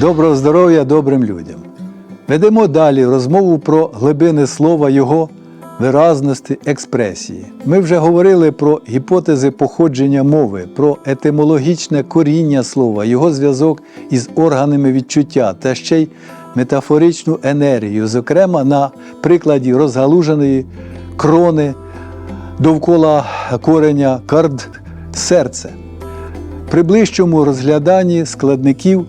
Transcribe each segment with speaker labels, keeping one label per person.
Speaker 1: Доброго здоров'я добрим людям. Ведемо далі розмову про глибини слова його виразності, експресії. Ми вже говорили про гіпотези походження мови, про етимологічне коріння слова, його зв'язок із органами відчуття та ще й метафоричну енергію, зокрема на прикладі розгалуженої крони довкола кореня кард серце. При ближчому розгляданні складників,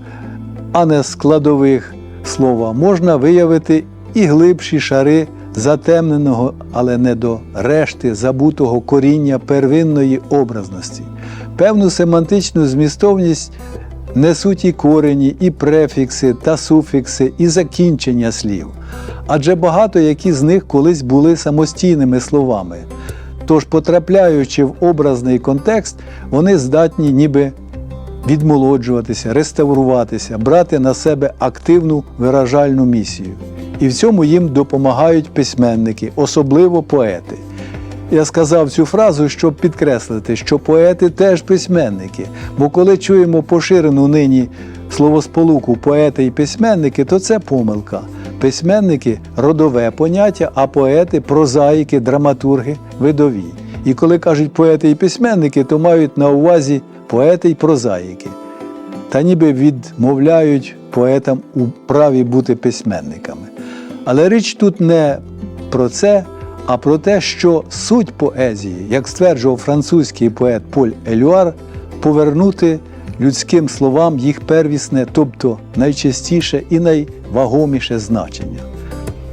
Speaker 1: а не складових слова, можна виявити і глибші шари затемненого, але не до решти забутого коріння первинної образності. Певну семантичну змістовність несуть і корені, і префікси та суфікси, і закінчення слів. Адже багато які з них колись були самостійними словами. Тож, потрапляючи в образний контекст, вони здатні ніби відмолоджуватися, реставруватися, брати на себе активну виражальну місію. І в цьому їм допомагають письменники, особливо поети. Я сказав цю фразу, щоб підкреслити, що поети теж письменники. Бо коли чуємо поширену нині словосполуку поети і письменники, то це помилка. Письменники родове поняття, а поети прозаїки, драматурги видові. І коли кажуть поети і письменники, то мають на увазі поети й прозаїки. Та ніби відмовляють поетам у праві бути письменниками. Але річ тут не про це, а про те, що суть поезії, як стверджував французький поет Поль Елюар, повернути людським словам їх первісне, тобто найчастіше і найвагоміше значення.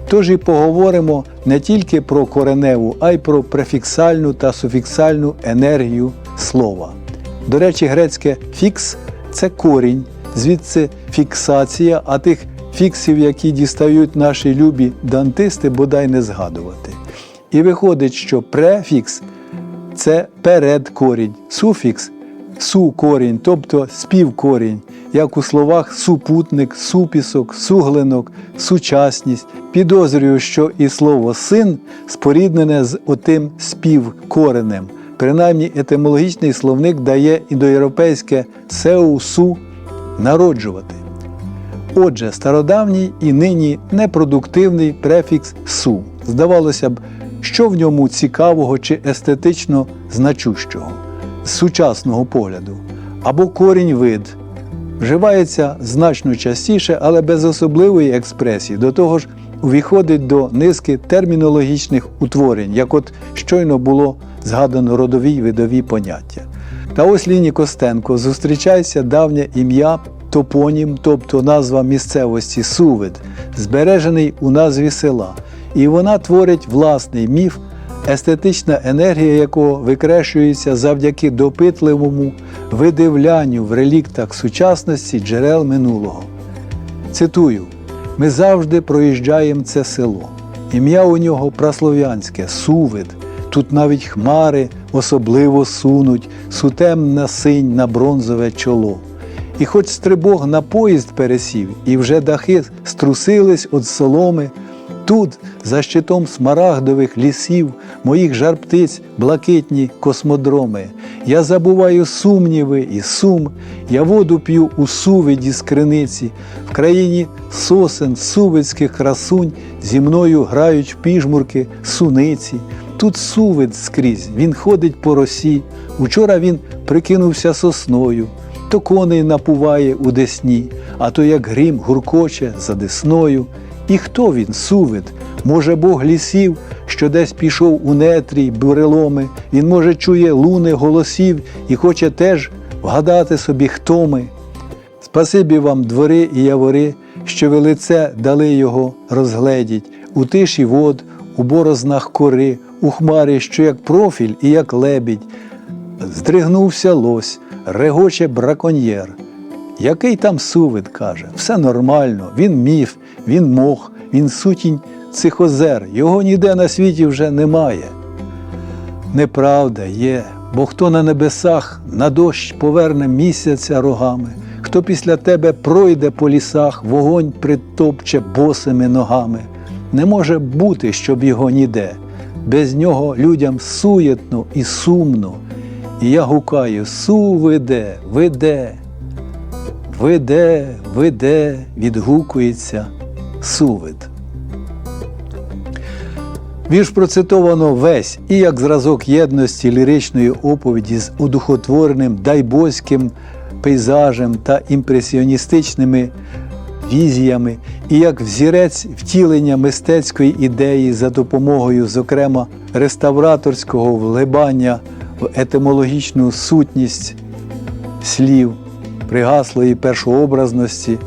Speaker 1: Тож і поговоримо не тільки про кореневу, а й про префіксальну та суфіксальну енергію слова. До речі, грецьке фікс це корінь, звідси фіксація, а тих фіксів, які дістають наші любі дантисти, бодай не згадувати. І виходить, що префікс це передкорінь, суфікс сукорінь, тобто співкорінь, як у словах супутник, супісок, суглинок, сучасність. Підозрюю, що і слово син споріднене з отим співкоренем. Принаймні етимологічний словник дає індоєвропейське сеусу народжувати. Отже, стародавній і нині непродуктивний префікс су. Здавалося б, що в ньому цікавого чи естетично значущого з сучасного погляду, або корінь вид. Вживається значно частіше, але без особливої експресії. До того ж, увіходить до низки термінологічних утворень, як от щойно було згадано родові й видові поняття. Та ось Ліні Костенко зустрічається давнє ім'я топонім, тобто назва місцевості Сувид, збережений у назві села, і вона творить власний міф, естетична енергія якого викрешується завдяки допитливому видивлянню в реліктах сучасності джерел минулого. Цитую: ми завжди проїжджаємо це село. Ім'я у нього праслов'янське сувид. Тут навіть хмари особливо сунуть, сутемна синь на бронзове чоло. І хоч стрибог на поїзд пересів, і вже дахи струсились від соломи, тут, за щитом смарагдових лісів, моїх жарптиць блакитні космодроми, я забуваю сумніви і сум, я воду п'ю у сувиді з криниці, в країні сосен, сувицьких красунь, зі мною грають піжмурки суниці. Тут сувид скрізь, він ходить по росі. Учора він прикинувся сосною, то коней напуває у десні, а то як грім гуркоче за десною. І хто він, сувид? Може, Бог лісів, що десь пішов у нетрі й буреломи, він, може, чує луни голосів і хоче теж вгадати собі, хто ми. Спасибі вам, двори і явори, що ви лице дали його розгледіть, у тиші вод, у борознах кори, у хмарі, що як профіль і як лебідь. Здригнувся лось, регоче браконьєр. Який там сувид каже, все нормально, він міф, він мох, він сутінь цих озер, його ніде на світі вже немає. Неправда є, бо хто на небесах на дощ поверне місяця рогами, хто після тебе пройде по лісах, вогонь притопче босими ногами. Не може бути, щоб його ніде. Без нього людям суєтно і сумно. І я гукаю су веде, веде. веде, веде, відгукується сувид. Вірш процитовано весь і як зразок єдності ліричної оповіді з одухотвореним дайбоським пейзажем та імпресіоністичними візіями, і як взірець втілення мистецької ідеї за допомогою, зокрема, реставраторського вглибання в етимологічну сутність слів, пригаслої першообразності,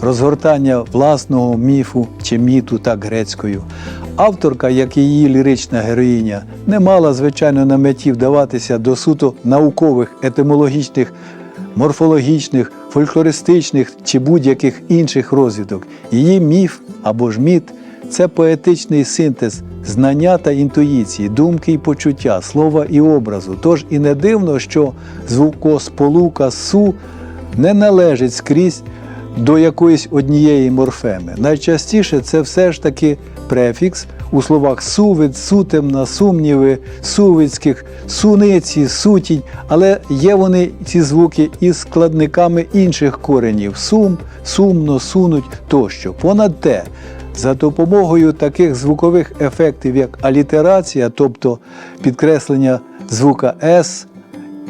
Speaker 1: розгортання власного міфу чи міту так грецькою. Авторка, як і її лірична героїня, не мала, звичайно, на меті вдаватися до суто наукових, етимологічних, морфологічних, фольклористичних чи будь-яких інших розвідок. Її міф або ж міт це поетичний синтез знання та інтуїції, думки і почуття, слова і образу. Тож і не дивно, що звукосполука су не належить скрізь до якоїсь однієї морфеми. Найчастіше це все ж таки префікс у словах сувид, сутемна, сумніви, сувицьких, суниці, сутінь, але є вони ці звуки із складниками інших коренів сум, сумно, сунуть тощо. Понад те, за допомогою таких звукових ефектів, як алітерація, тобто підкреслення звука С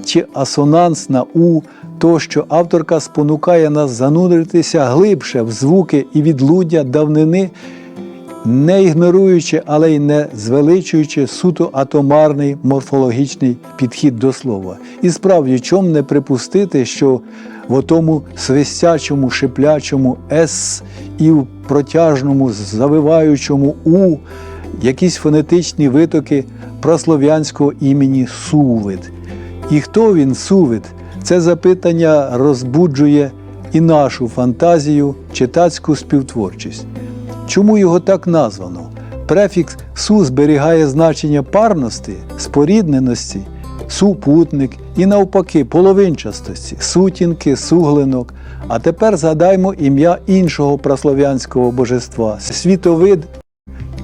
Speaker 1: чи асонанс на У, тощо авторка спонукає нас зануритися глибше в звуки і відлуддя давнини, не ігноруючи, але й не звеличуючи суто атомарний морфологічний підхід до слова. І справді, чом не припустити, що в отому свистячому, шиплячому С і в протяжному, завиваючому У якісь фонетичні витоки прослов'янського імені Сувид. І хто він Сувид? Це запитання розбуджує і нашу фантазію, читацьку співтворчість. Чому його так названо? Префікс су зберігає значення парності, спорідненості, супутник і навпаки половинчастості, сутінки, суглинок. А тепер згадаймо ім'я іншого праслов'янського божества світовид,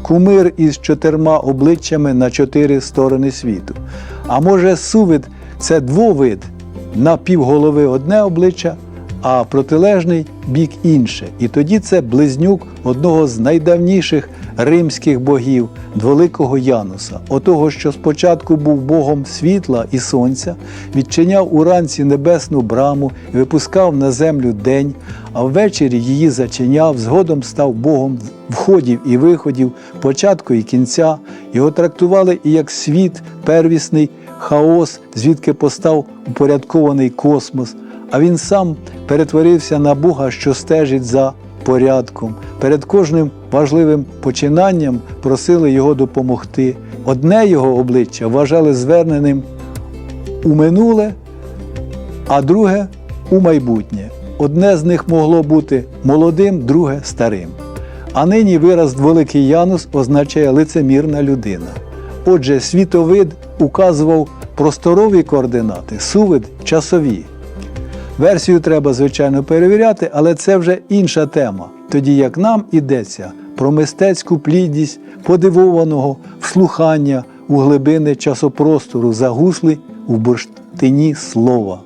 Speaker 1: кумир із чотирма обличчями на чотири сторони світу. А може, сувид це двовид, на півголови одне обличчя, а протилежний бік інше. І тоді це близнюк одного з найдавніших римських богів, дволикого Януса, отого, що спочатку був богом світла і сонця, відчиняв уранці небесну браму і випускав на землю день, а ввечері її зачиняв, згодом став богом входів і виходів, початку і кінця. Його трактували і як світ, первісний хаос, звідки постав упорядкований космос. А він сам перетворився на Бога, що стежить за порядком. Перед кожним важливим починанням просили його допомогти. Одне його обличчя вважали зверненим у минуле, а друге у майбутнє. Одне з них могло бути молодим, друге старим. А нині вираз Великий Янус означає лицемірна людина. Отже, світовид указував просторові координати, сувид часові. Версію треба, звичайно, перевіряти, але це вже інша тема. Тоді як нам ідеться про мистецьку плідність подивованого вслухання у глибини часопростору загусли у бурштині слова.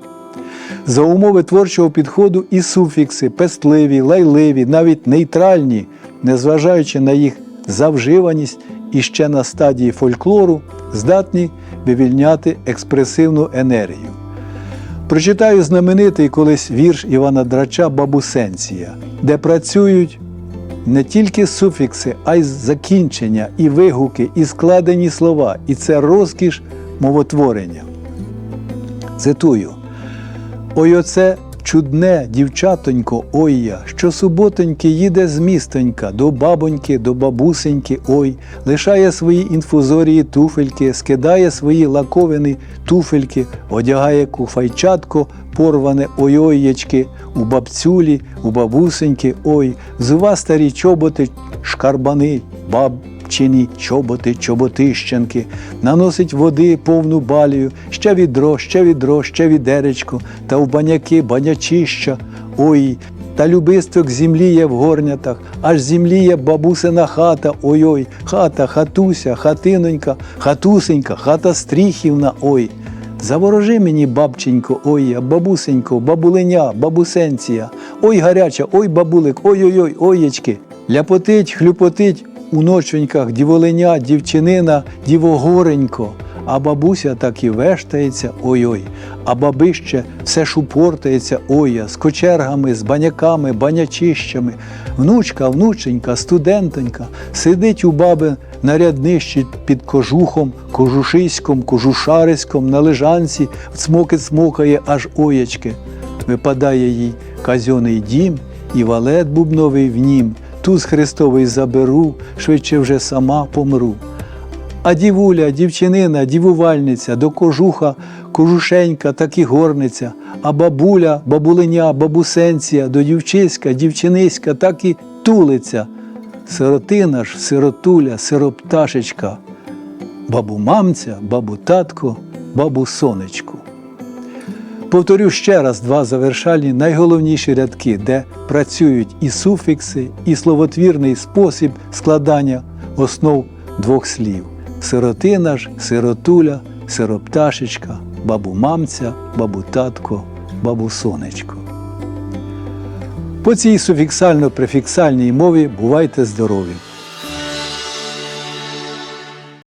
Speaker 1: За умови творчого підходу і суфікси, пестливі, лайливі, навіть нейтральні, незважаючи на їх завживаність і ще на стадії фольклору, здатні вивільняти експресивну енергію. Прочитаю знаменитий колись вірш Івана Драча Бабусенція, де працюють не тільки суфікси, а й закінчення, і вигуки, і складені слова, і це розкіш мовотворення. Цитую: Ой, оце чудне дівчатонько, ой я, що суботоньки їде з містонька до бабоньки, до бабусеньки, ой, лишає свої інфузорії туфельки, скидає свої лаковини туфельки, одягає куфайчатко, порване ой-ойєчки, у бабцюлі, у бабусеньки, ой, зува старі чоботи, шкарбани, бабчині чоботи, чоботищенки, наносить води повну балію, ще відро, ще відро, ще відеречко, та в баняки банячища, ой, та любисток зімліє в горнятах, аж зімліє бабусина хата, ой-ой, хата, хатуся, хатинонька, хатусенька, хата стріхівна, ой. Заворожи мені, бабченько, ой я, бабусенько, бабулиня, бабусенція, ой гаряча, ой бабулик, ой-ой-ой, оєчки. Ляпотить, хлюпотить у ноченьках діволеня, дівчинина, дівогоренько. А бабуся так і вештається, ой-ой, а бабище все шупортається, ой, з кочергами, з баняками, банячищами. Внучка, внученька, студентонька сидить у баби на ряднищі під кожухом, кожушиськом, кожушариськом, на лежанці, цмоки цмокає аж оячки. Випадає їй казьоний дім і валет бубновий в нім. Туз Христовий заберу, швидше вже сама помру. А дівуля, дівчинина, дівувальниця, до кожуха, кожушенька, так і горниця, а бабуля, бабулиня, бабусенція, до дівчиська, дівчиниська, так і тулиця. Сиротина ж, сиротуля, сиропташечка, бабу мамця, бабу татко, бабу сонечку. Повторю ще раз два завершальні найголовніші рядки, де працюють і суфікси, і словотвірний спосіб складання основ двох слів: сиротина ж, сиротуля, сиропташечка, бабу мамця, бабу татко, бабу сонечко. По цій суфіксально-префіксальній мові бувайте здорові!